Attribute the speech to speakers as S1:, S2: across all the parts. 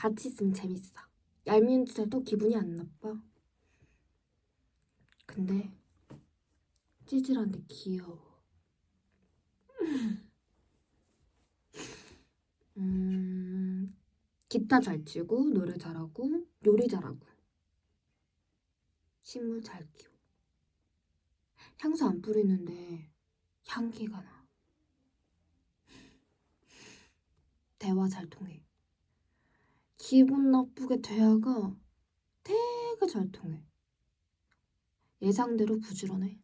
S1: 같이 있으면 재밌어. 얄미운 짓 해도 기분이 안 나빠. 근데 찌질한데 귀여워. 음, 기타 잘 치고 노래 잘하고 요리 잘하고 식물 잘 키워. 향수 안 뿌리는데 향기가 나. 대화 잘 통해. 기분 나쁘게 대화가 되게 잘 통해. 예상대로 부지런해.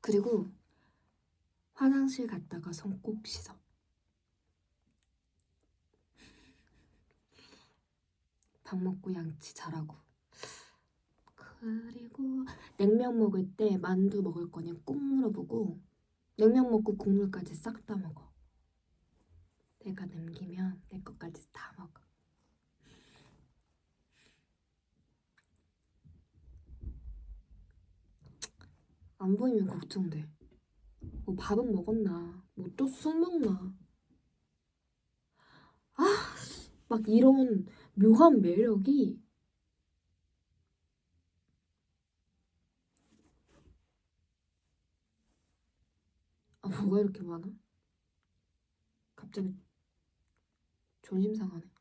S1: 그리고 화장실 갔다가 손 꼭 씻어. 밥 먹고 양치 잘하고. 그리고 냉면 먹을 때 만두 먹을 거냐 꼭 물어보고 냉면 먹고 국물까지 싹 다 먹어. 내가 남기면 내 것까지 다 먹어. 안 보이면 걱정돼. 뭐 밥은 먹었나? 뭐 또 술 먹나? 아, 막 이런 묘한 매력이 아, 뭐가 이렇게 많아? 갑자기 존심 상하네.